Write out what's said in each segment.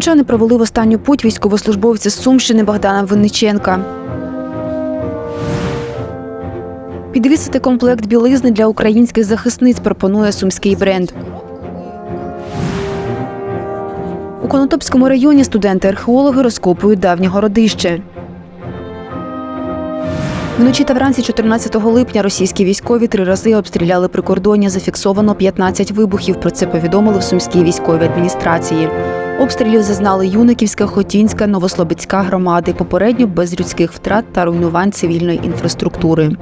Сумчани провели в останню путь військовослужбовця з Сумщини Богдана Винниченка. Підвісити комплект білизни для українських захисниць пропонує сумський бренд. У Конотопському районі студенти-археологи розкопують давнє городище. Вночі та вранці 14 липня російські військові три рази обстріляли прикордоння. Зафіксовано 15 вибухів. Про це повідомили в сумській військовій адміністрації. Обстрілів зазнали Юниківська, Хотінська, Новослобецька громади. Попередньо без людських втрат та руйнувань цивільної інфраструктури.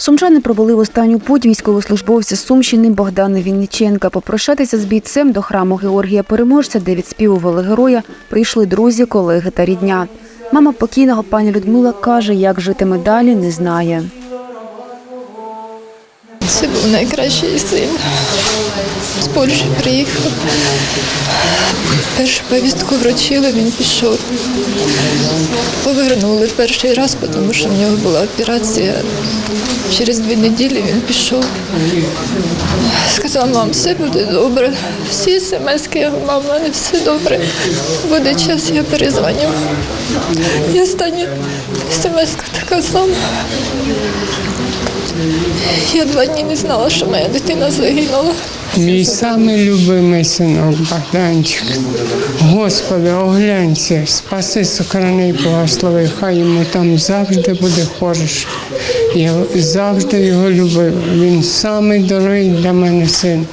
Сумчани провели в останню путь військовослужбовця Сумщини Богдана Вінниченка. Попрощатися з бійцем до храму Георгія Переможця, де відспівували героя, прийшли друзі, колеги та рідня. Мама покійного пані Людмила каже, як житиме далі, не знає. Це був найкращий син. З Польщі приїхав. Першу повістку вручили, він пішов. Повернули перший раз, тому що в нього була операція. Через дві неділі він пішов. Сказав, мам, все буде добре. Всі смс-ки, я говорю, мам, в мене все добре. Буде час, я перезвоню. І остання смс така сама. Я два дні не знала, що моя дитина загинула. Мій самий любимий синок Богданчик. Господи, оглянься, спаси, сохрани і благослови. Хай йому там завжди буде хороше. Я завжди його любив. Він самий дорогий для мене син.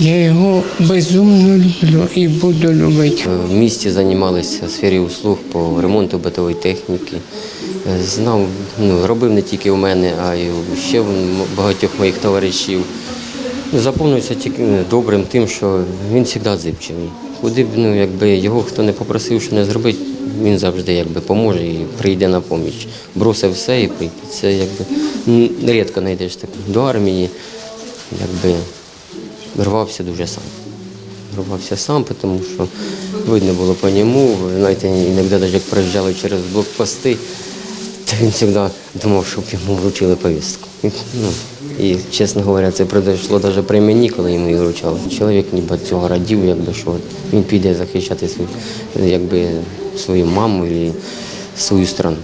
Я його безумно люблю і буду любити. В місті займалися сфері услуг по ремонту битової техніки. Е, Знав, ну, робив не тільки у мене, а й ще в багатьох моїх товаришів. Заповнився тільки ну, добрим тим, що він завжди зипчивий. Куди б ну, якби його хто не попросив, що не зробити, він завжди якби, поможе і прийде на поміч. Бросив все і прийде. Це якби рідко знайдеш так. До армії якби, рвався дуже сам рвався сам, тому що видно було по ньому. Знаєте, іноді навіть як проїжджали через блокпости, то він завжди думав, щоб йому вручили повістку. Ну, і, чесно говоря, це пройшло навіть при мені, коли йому її вручали. Чоловік ніби цього радів, якби, що він піде захищати свою, якби, свою маму і свою страну.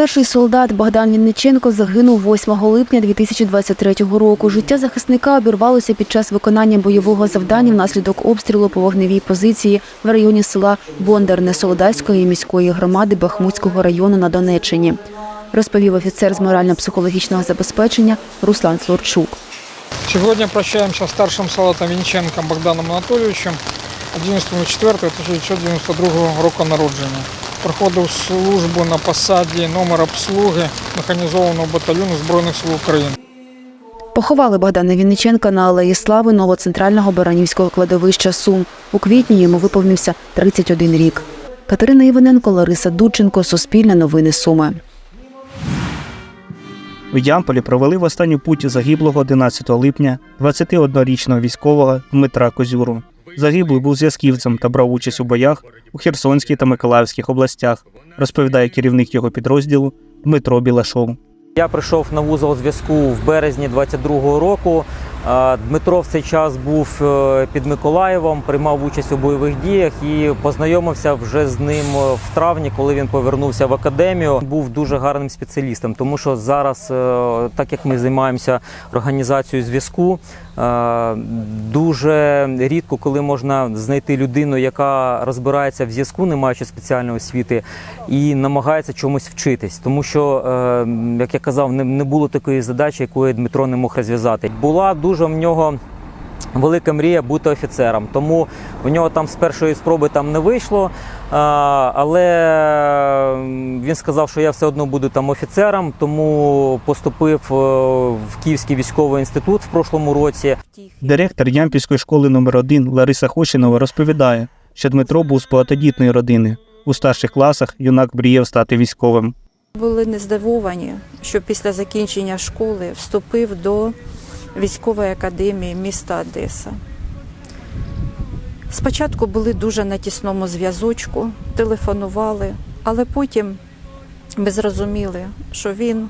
Старший солдат Богдан Вінниченко загинув 8 липня 2023 року. Життя захисника обірвалося під час виконання бойового завдання внаслідок обстрілу по вогневій позиції в районі села Бондарне Солодайської міської громади Бахмутського району на Донеччині, розповів офіцер з морально-психологічного забезпечення Руслан Слорчук. Сьогодні прощаємося з старшим солдатом Вінченком Богданом Анатолійовичем 11.04.1992 року народження. Проходив службу на посаді номер обслуги механізованого батальйону Збройних сил України. Поховали Богдана Вінниченка на Алеї Слави новоцентрального Баранівського кладовища Сум. У квітні йому виповнився 31 рік. Катерина Іваненко, Лариса Дудченко, Суспільне новини Суми. У Ямполі провели в останню путь загиблого 11 липня 21-річного військового Дмитра Козюру. Загиблий був зв'язківцем та брав участь у боях у Херсонській та Миколаївських областях, розповідає керівник його підрозділу Дмитро Білашов. Я прийшов на вузол зв'язку в березні 22-го року. Дмитро в цей час був е, під Миколаєвом, приймав участь у бойових діях і познайомився вже з ним е, в травні, коли він повернувся в академію. Був дуже гарним спеціалістом, тому що зараз, е, так як ми займаємося організацією зв'язку, дуже рідко, коли можна знайти людину, яка розбирається в зв'язку, не маючи спеціальної освіти, і намагається чомусь вчитись, тому що, е, як я казав, не, було такої задачі, якої Дмитро не мог розв'язати. Була дуже в нього. Велика мрія бути офіцером, тому у нього там з першої спроби там не вийшло. Але він сказав, що я все одно буду там офіцером, тому поступив е, в Київський військовий інститут в прошлому році. Директор Ямпільської школи номер 1 Лариса Хощинова розповідає, що Дмитро був з багатодітної родини. У старших класах юнак мріяв стати військовим. Були не здивовані, що після закінчення школи вступив до військової академії міста Одеса. Спочатку були дуже на тісному зв'язочку, телефонували, але потім ми зрозуміли, що він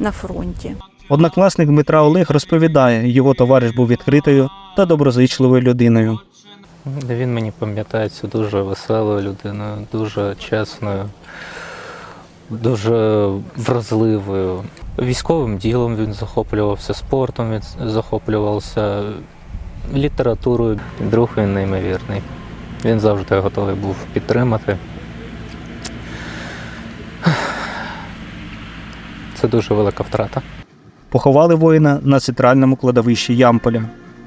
на фронті. Однокласник Дмитра Олег розповідає, його товариш був відкритою та доброзичливою людиною. Він мені пам'ятається дуже веселою людиною, дуже чесною, дуже вразливою. Військовим ділом він захоплювався, спортом він захоплювався, літературою. Друг він неймовірний. Він завжди готовий був підтримати. Це дуже велика втрата. Поховали воїна на центральному кладовищі Ямполя.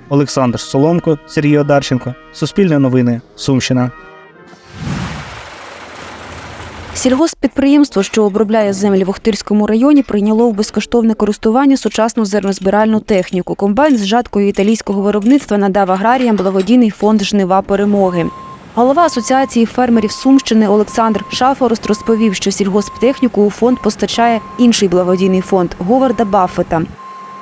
Олександр Соломко, Сергій Одарченко, Суспільне новини, Сумщина. Сільгосппідприємство, що обробляє землі в Охтирському районі, прийняло в безкоштовне користування сучасну зернозбиральну техніку. Комбайн з жаткою італійського виробництва надав аграріям благодійний фонд Жнива перемоги. Голова асоціації фермерів Сумщини Олександр Шафорост розповів, що сільгосптехніку у фонд постачає інший благодійний фонд Говарда Баффета.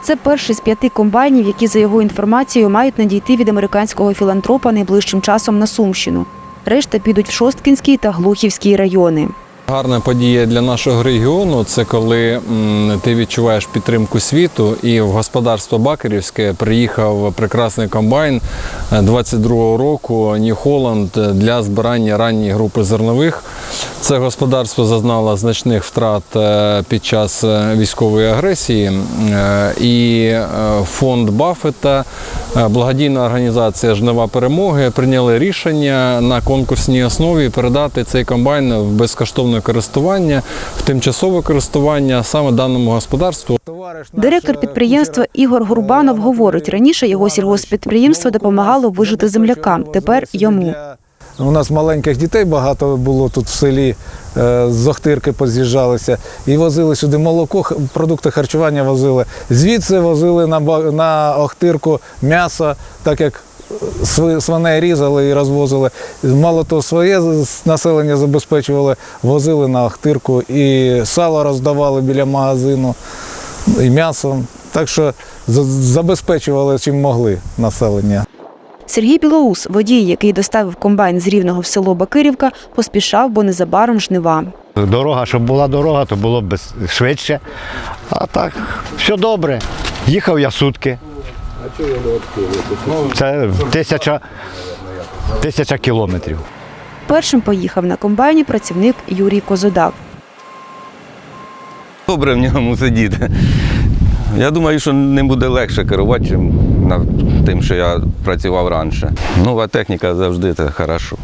Це перший з п'яти комбайнів, які, за його інформацією, мають надійти від американського філантропа найближчим часом на Сумщину. Решта підуть в Шосткінський та Глухівський райони. Гарна подія для нашого регіону це коли ти відчуваєш підтримку світу, і в господарство Бакерівське приїхав прекрасний комбайн е, 22-го року Нью Холланд для збирання ранньої групи зернових. Це господарство зазнало значних втрат е, під час е, військової агресії, е, і е, фонд Баффета, е, благодійна організація Жнива перемоги прийняли рішення на конкурсній основі передати цей комбайн в безкоштовне користування, в тимчасове користування саме даному господарству. Директор підприємства Ігор Гурбанов говорить, раніше його сільгосппідприємство допомагало вижити землякам. Тепер йому. У нас маленьких дітей багато було тут в селі, е, з Охтирки поз'їжджалися і возили сюди молоко, продукти харчування возили. Звідси возили на, на Охтирку м'ясо, так як свиней різали і розвозили. Мало того, своє населення забезпечували, возили на Охтирку і сало роздавали біля магазину, і м'ясо. Так що забезпечували чим могли населення. Сергій Білоус, водій, який доставив комбайн з Рівного в село Бакирівка, поспішав, бо незабаром жнива. Дорога, щоб була дорога, то було б швидше. А так, все добре. Їхав я сутки. Це тисяча, тисяча кілометрів. Першим поїхав на комбайні працівник Юрій Козодав. Добре в ньому сидіти. Я думаю, що ним буде легше керувати, ніж тим, що я працював раніше. Нова техніка завжди це хорошо.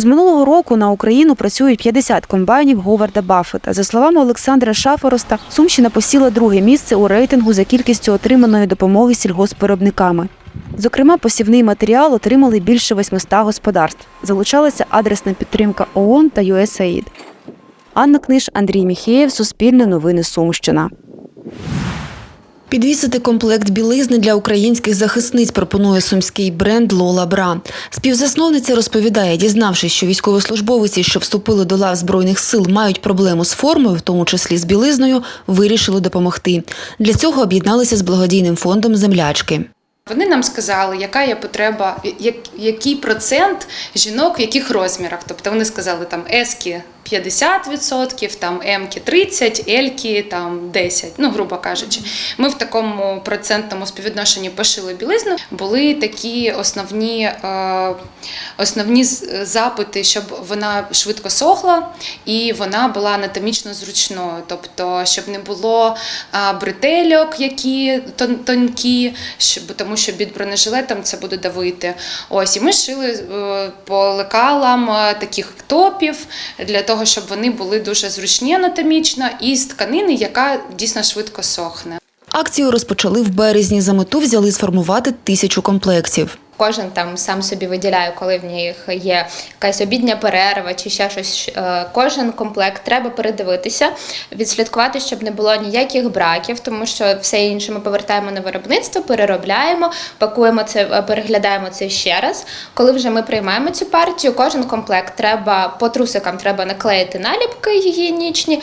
З минулого року на Україну працюють 50 комбайнів Говарда Баффета. За словами Олександра Шафороста, Сумщина посіла друге місце у рейтингу за кількістю отриманої допомоги сільгоспвиробниками. Зокрема, посівний матеріал отримали більше 800 господарств. Залучалася адресна підтримка ООН та USAID. Анна Книж, Андрій Міхеєв, Суспільне новини Сумщина. Підвісити комплект білизни для українських захисниць пропонує сумський бренд Лола Бра. Співзасновниця розповідає, дізнавшись, що військовослужбовиці, що вступили до лав збройних сил, мають проблему з формою, в тому числі з білизною, вирішили допомогти. Для цього об'єдналися з благодійним фондом землячки. Вони нам сказали, яка є потреба, який процент жінок в яких розмірах. Тобто вони сказали там ески 50%, там емки 30, ельки там 10, ну грубо кажучи. Ми в такому процентному співвідношенні пошили білизну. Були такі основні, е, основні запити, щоб вона швидко сохла і вона була анатомічно зручною. Тобто, щоб не було бретельок, які тонкі, тому що під бронежилетом це буде давити. Ось, і ми шили е, по лекалам е, таких топів для того, щоб вони були дуже зручні анатомічно і з тканини, яка дійсно швидко сохне. Акцію розпочали в березні. За мету взяли сформувати тисячу комплектів. Кожен там сам собі виділяє, коли в них є якась обідня перерва чи ще щось. Е, Кожен комплект треба передивитися, відслідкувати, щоб не було ніяких браків, тому що все інше ми повертаємо на виробництво, переробляємо, пакуємо це, е, переглядаємо це ще раз. Коли вже ми приймаємо цю партію, кожен комплект треба по трусикам треба наклеїти наліпки гігієнічні,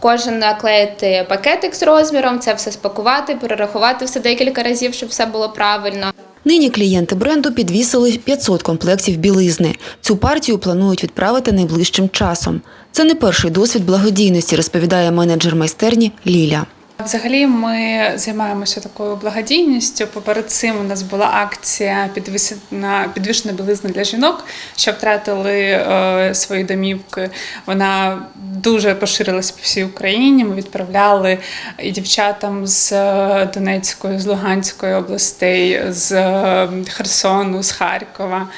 кожен наклеїти пакетик з розміром, це все спакувати, перерахувати все декілька разів, щоб все було правильно. Нині клієнти бренду підвісили 500 комплектів білизни. Цю партію планують відправити найближчим часом. Це не перший досвід благодійності, розповідає менеджер майстерні Ліля. Взагалі ми займаємося такою благодійністю. Поперед цим у нас була акція підвісена підвішена білизна для жінок, що втратили е, свої домівки. Вона дуже поширилась по всій Україні. Ми відправляли і дівчатам з е, Донецької, з Луганської областей, з е, Херсону, з Харкова,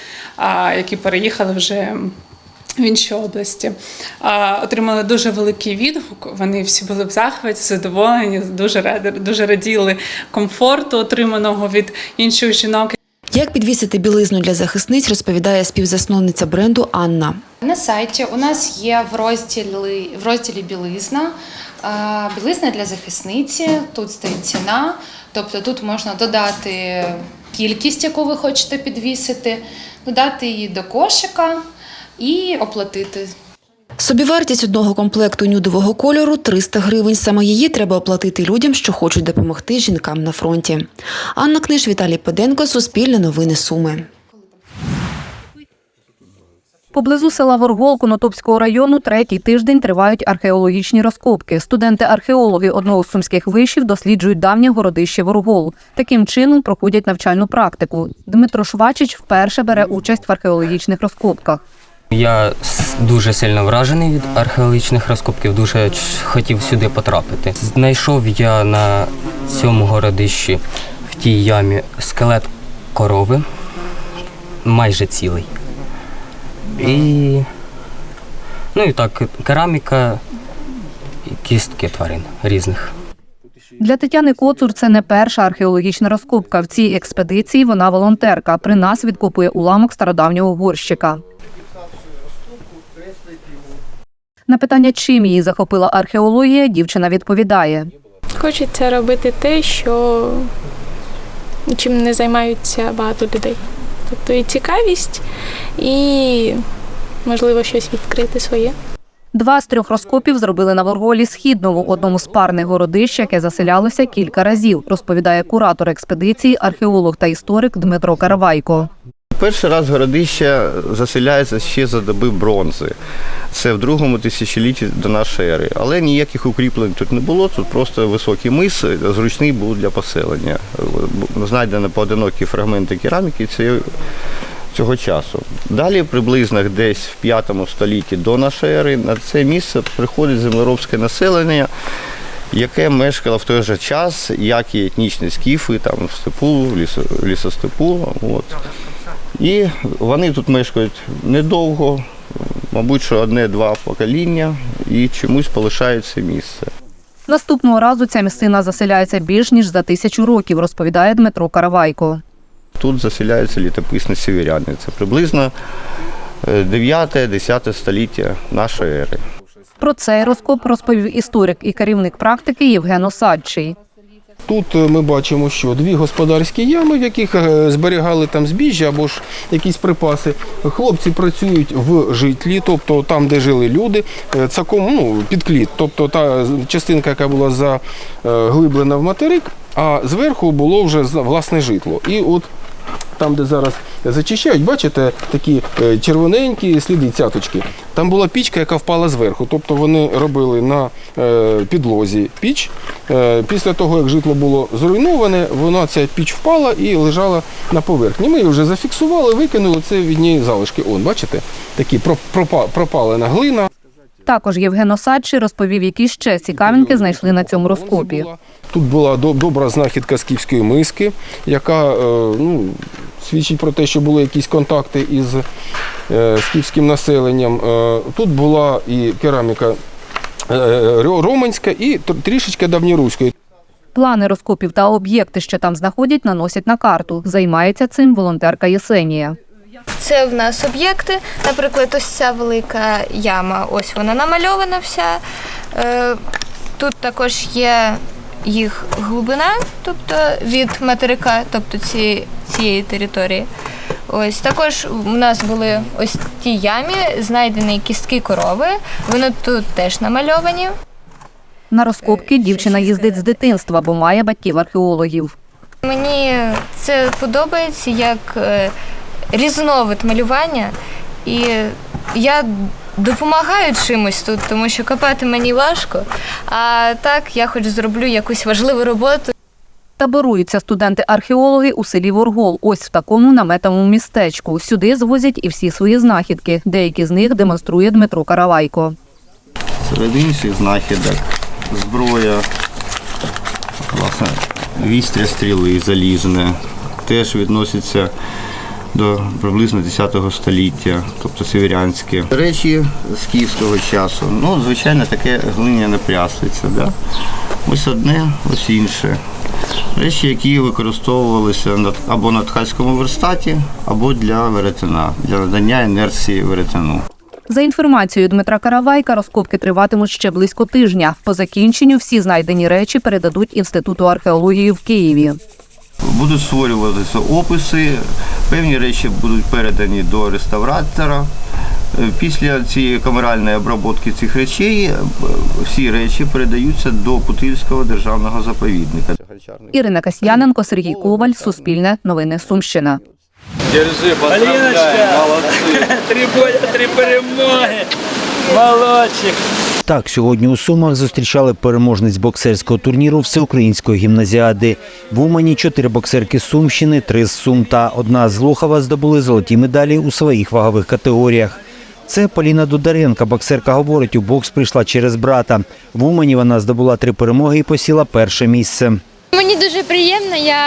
які переїхали вже в інші області. А, Отримали дуже великий відгук. Вони всі були в захваті, задоволені, дуже раді, дуже раділи комфорту, отриманого від інших жінок. Як підвісити білизну для захисниць, розповідає співзасновниця бренду Анна. На сайті у нас є в розділі, в розділі білизна. Білизна для захисниці. Тут стоїть ціна. Тобто тут можна додати кількість, яку ви хочете підвісити, додати її до кошика і оплатити. Собівартість одного комплекту нюдового кольору 300 гривень. Саме її треба оплатити людям, що хочуть допомогти жінкам на фронті. Анна Книж, Віталій Педенко, Суспільне новини Суми. Поблизу села Воргол Конотопського району третій тиждень тривають археологічні розкопки. Студенти-археологи одного з сумських вишів досліджують давнє городище Воргол. Таким чином проходять навчальну практику. Дмитро Швачич вперше бере участь в археологічних розкопках. Я дуже сильно вражений від археологічних розкопків, дуже хотів сюди потрапити. Знайшов я на цьому городищі в тій ямі скелет корови, майже цілий. І. Ну і так, кераміка кістки тварин різних. Для Тетяни Коцур це не перша археологічна розкопка. В цій експедиції вона волонтерка. При нас відкопує уламок стародавнього горщика. На питання, чим її захопила археологія, дівчина відповідає. Хочеться робити те, що чим не займаються багато людей. Тобто і цікавість, і можливо щось відкрити своє. Два з трьох розкопів зробили на Ворголі Східному, одному з парних городищ, яке заселялося кілька разів, розповідає куратор експедиції, археолог та історик Дмитро Каравайко. Перший раз городище заселяється ще за доби бронзи. Це в другому тисячолітті до нашої ери. Але ніяких укріплень тут не було, тут просто високий мис, зручний був для поселення. Знайдені поодинокі фрагменти кераміки цього часу. Далі, приблизно десь в 5 столітті до нашої ери, на це місце приходить землеробське населення, яке мешкало в той же час, як і етнічні скіфи, там в степу, лісо, лісостепу. От. І вони тут мешкають недовго, мабуть, що одне-два покоління, і чомусь полишають це місце. Наступного разу ця місцина заселяється більш ніж за тисячу років, розповідає Дмитро Каравайко. Тут заселяються літописні сіверяни. Це приблизно 9-10 століття нашої ери. Про цей розкоп розповів історик і керівник практики Євген Осадчий. Тут е, ми бачимо, що дві господарські ями, в яких е, зберігали там збіжжя або ж якісь припаси. Хлопці працюють в житлі, тобто там, де жили люди, е, цаком, ну, під кліт. Тобто та частинка, яка була заглиблена в материк, а зверху було вже власне житло. І от там, де зараз зачищають, бачите, такі е, червоненькі сліди, цяточки. Там була пічка, яка впала зверху. Тобто вони робили на е, підлозі піч. Е, Після того, як житло було зруйноване, вона ця піч впала і лежала на поверхні. Ми її вже зафіксували, викинули це від неї залишки. Он, бачите, такі про- пропалена глина. Також Євген Осадчий розповів, які ще ці камінки знайшли на цьому розкопі. Тут була добра знахідка скіфської миски, яка ну, свідчить про те, що були якісь контакти із е, скіфським населенням. Е, Тут була і кераміка е, романська, і тр- трішечки давньоруської. Плани розкопів та об'єкти, що там знаходять, наносять на карту. Займається цим волонтерка Єсенія. Це в нас об'єкти. Наприклад, ось ця велика яма, ось вона намальована вся. Тут також є їх глибина, тобто від материка, тобто ці, цієї території. Ось також у нас були ось ті ямі, знайдені кістки корови. Вони тут теж намальовані. На розкопки дівчина їздить з дитинства, бо має батьків археологів. Мені це подобається як е, різновид малювання, і я допомагаю чимось тут, тому що копати мені важко. А так я хоч зроблю якусь важливу роботу. Таборуються студенти-археологи у селі Воргол, ось в такому наметовому містечку. Сюди звозять і всі свої знахідки. Деякі з них демонструє Дмитро Каравайко. Середині цих знахідок зброя, власне, вістря стріли залізне, теж відноситься до приблизно 10 століття, тобто северянське. Речі з київського часу. Ну, звичайно, таке глиняне пряслиця. Да? Ось одне, ось інше. Речі, які використовувалися або на ткацькому верстаті, або для веретена, для надання інерції веретену. За інформацією Дмитра Каравайка, розкопки триватимуть ще близько тижня. По закінченню всі знайдені речі передадуть Інституту археології в Києві. Будуть створюватися описи, певні речі будуть передані до реставратора. Е, Після цієї камеральної обробки цих речей е, всі речі передаються до Путильського державного заповідника. Ірина Касьяненко, Сергій Коваль, Суспільне, Новини Сумщина. Держи, поздравляю, молодцы. Три боя, три перемоги. Молодчик. Так, сьогодні у Сумах зустрічали переможниць боксерського турніру Всеукраїнської гімназіади. В Умані чотири боксерки з Сумщини, три з Сум та одна з Лухова здобули золоті медалі у своїх вагових категоріях. Це Поліна Дударенка. Боксерка говорить, у бокс прийшла через брата. В Умані вона здобула три перемоги і посіла перше місце. Мені дуже приємно, я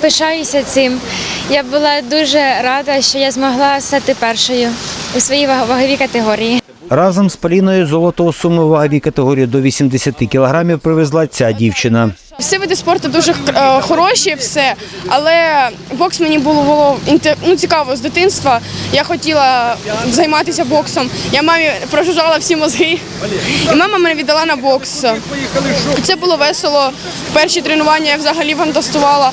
пишаюся цим. Я була дуже рада, що я змогла стати першою у своїй ваговій категорії. Разом з Поліною золото у суми ваговій категорії до 80 кілограмів привезла ця дівчина. Всі види спорту дуже е, хороші, все, але бокс мені було, було ну, цікаво з дитинства. Я хотіла займатися боксом. Я мамі прожужжала всі мозги, і мама мене віддала на бокс. Це було весело. Перші тренування я взагалі фантастувала.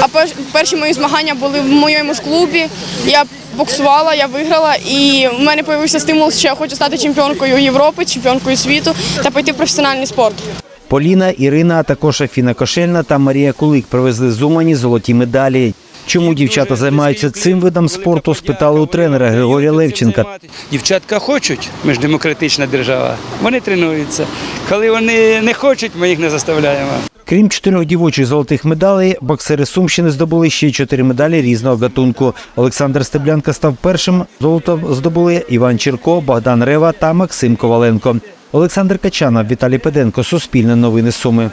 А пер- перші мої змагання були в моєму ж клубі. Я боксувала, я виграла, і в мене з'явився стимул, що я хочу стати чемпіонкою Європи, чемпіонкою світу та пойти в професіональний спорт. Поліна, Ірина, а також Афіна Кошельна та Марія Кулик привезли з Умані золоті медалі. Чому дівчата займаються цим видом спорту? Спитали у тренера Григорія Левченка. Дівчатка хочуть, ми ж демократична держава. Вони тренуються. Коли вони не хочуть, ми їх не заставляємо. Крім чотирьох дівочих золотих медалей, боксери Сумщини здобули ще чотири медалі різного гатунку. Олександр Стеблянка став першим. Золото здобули Іван Чірко, Богдан Рева та Максим Коваленко. Олександр Качанов, Віталій Педенко, Суспільне новини Суми.